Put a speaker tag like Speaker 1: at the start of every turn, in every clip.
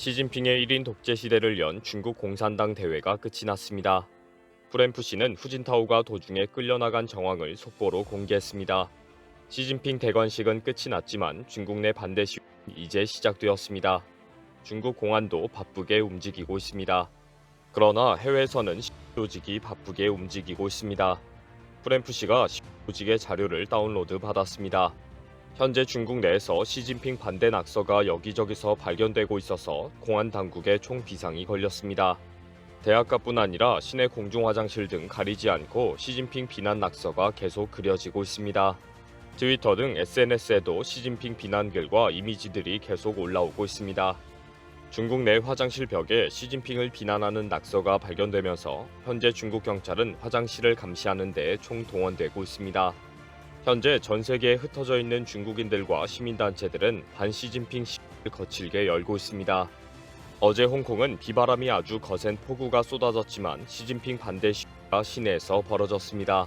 Speaker 1: 시진핑의 1인 독재 시대를 연 중국 공산당 대회가 끝이 났습니다. 프램프시는 후진타오가 도중에 끌려나간 정황을 속보로 공개했습니다. 시진핑 대관식은 끝이 났지만 중국 내 반대 시위는 이제 시작되었습니다. 중국 공안도 바쁘게 움직이고 있습니다. 그러나 해외에서는 시위 조직이 바쁘게 움직이고 있습니다. 프램프시가 시위 조직의 자료를 다운로드 받았습니다. 현재 중국 내에서 시진핑 반대 낙서가 여기저기서 발견되고 있어서 공안 당국에 총 비상이 걸렸습니다. 대학가뿐 아니라 시내 공중 화장실 등 가리지 않고 시진핑 비난 낙서가 계속 그려지고 있습니다. 트위터 등 SNS에도 시진핑 비난 글과 이미지들이 계속 올라오고 있습니다. 중국 내 화장실 벽에 시진핑을 비난하는 낙서가 발견되면서 현재 중국 경찰은 화장실을 감시하는 데 총동원되고 있습니다. 현재 전 세계에 흩어져 있는 중국인들과 시민단체들은 반시진핑 시위를 거칠게 열고 있습니다. 어제 홍콩은 비바람이 아주 거센 폭우가 쏟아졌지만 시진핑 반대 시위가 시내에서 벌어졌습니다.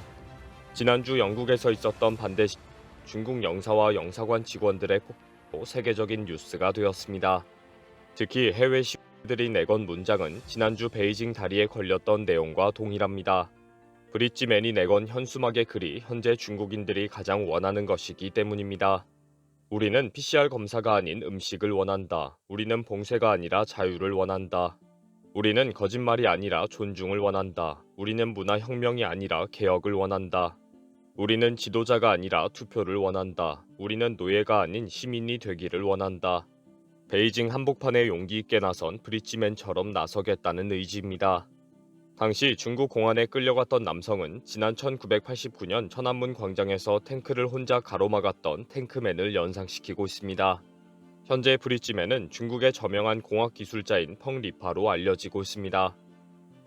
Speaker 1: 지난주 영국에서 있었던 반대 시위, 중국 영사와 영사관 직원들의 폭로로 세계적인 뉴스가 되었습니다. 특히 해외 시위들이 내건 문장은 지난주 베이징 다리에 걸렸던 내용과 동일합니다. 브릿지맨이 내건 현수막의 글이 현재 중국인들이 가장 원하는 것이기 때문입니다. 우리는 PCR 검사가 아닌 음식을 원한다. 우리는 봉쇄가 아니라 자유를 원한다. 우리는 거짓말이 아니라 존중을 원한다. 우리는 문화혁명이 아니라 개혁을 원한다. 우리는 지도자가 아니라 투표를 원한다. 우리는 노예가 아닌 시민이 되기를 원한다. 베이징 한복판에 용기 있게 나선 브릿지맨처럼 나서겠다는 의지입니다. 당시 중국 공안에 끌려갔던 남성은 지난 1989년 천안문 광장에서 탱크를 혼자 가로막았던 탱크맨을 연상시키고 있습니다. 현재 브릿지맨은 중국의 저명한 공학 기술자인 펑 리파로 알려지고 있습니다.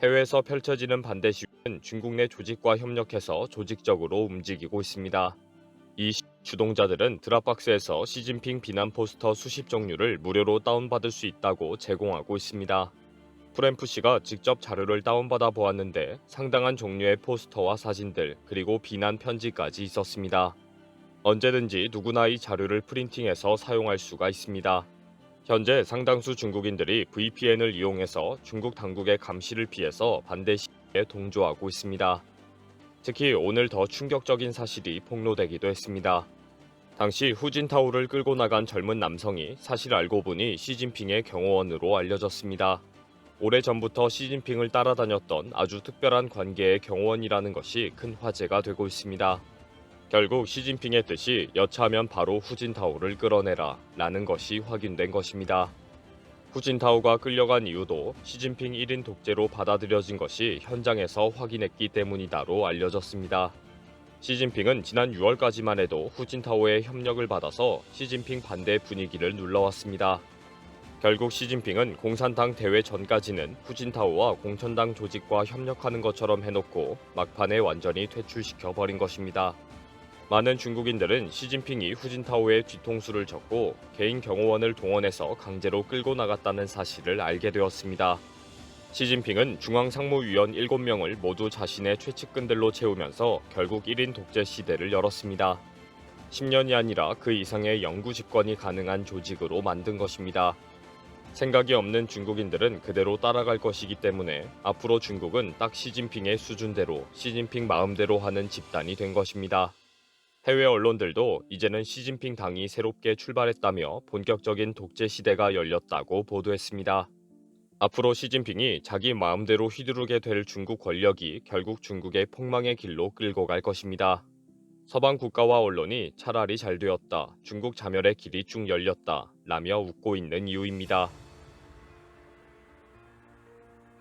Speaker 1: 해외에서 펼쳐지는 반대 시위는 중국 내 조직과 협력해서 조직적으로 움직이고 있습니다. 이 시- 주동자들은 드랍박스에서 시진핑 비난 포스터 수십 종류를 무료로 다운받을 수 있다고 제공하고 있습니다. 프램프 씨가 직접 자료를 다운받아 보았는데 상당한 종류의 포스터와 사진들 그리고 비난 편지까지 있었습니다. 언제든지 누구나 이 자료를 프린팅해서 사용할 수가 있습니다. 현재 상당수 중국인들이 VPN을 이용해서 중국 당국의 감시를 피해서 반대 시위에 동조하고 있습니다. 특히 오늘 더 충격적인 사실이 폭로되기도 했습니다. 당시 후진타오를 끌고 나간 젊은 남성이 사실 알고 보니 시진핑의 경호원으로 알려졌습니다. 오래전부터 시진핑을 따라다녔던 아주 특별한 관계의 경호원이라는 것이 큰 화제가 되고 있습니다. 결국 시진핑의 뜻이 여차하면 바로 후진타오를 끌어내라 라는 것이 확인된 것입니다. 후진타오가 끌려간 이유도 시진핑 1인 독재로 받아들여진 것이 현장에서 확인했기 때문이다로 알려졌습니다. 시진핑은 지난 6월까지만 해도 후진타오의 협력을 받아서 시진핑 반대 분위기를 눌러왔습니다. 결국 시진핑은 공산당 대회 전까지는 후진타오와 공천당 조직과 협력하는 것처럼 해놓고 막판에 완전히 퇴출시켜 버린 것입니다. 많은 중국인들은 시진핑이 후진타오의 뒤통수를 쳤고 개인 경호원을 동원해서 강제로 끌고 나갔다는 사실을 알게 되었습니다. 시진핑은 중앙상무위원 7명을 모두 자신의 최측근들로 채우면서 결국 1인 독재 시대를 열었습니다. 10년이 아니라 그 이상의 영구 집권이 가능한 조직으로 만든 것입니다. 생각이 없는 중국인들은 그대로 따라갈 것이기 때문에 앞으로 중국은 딱 시진핑의 수준대로 시진핑 마음대로 하는 집단이 된 것입니다. 해외 언론들도 이제는 시진핑 당이 새롭게 출발했다며 본격적인 독재 시대가 열렸다고 보도했습니다. 앞으로 시진핑이 자기 마음대로 휘두르게 될 중국 권력이 결국 중국의 폭망의 길로 끌고 갈 것입니다. 서방 국가와 언론이 차라리 잘 되었다. 중국 자멸의 길이 쭉 열렸다. 라며 웃고 있는 이유입니다.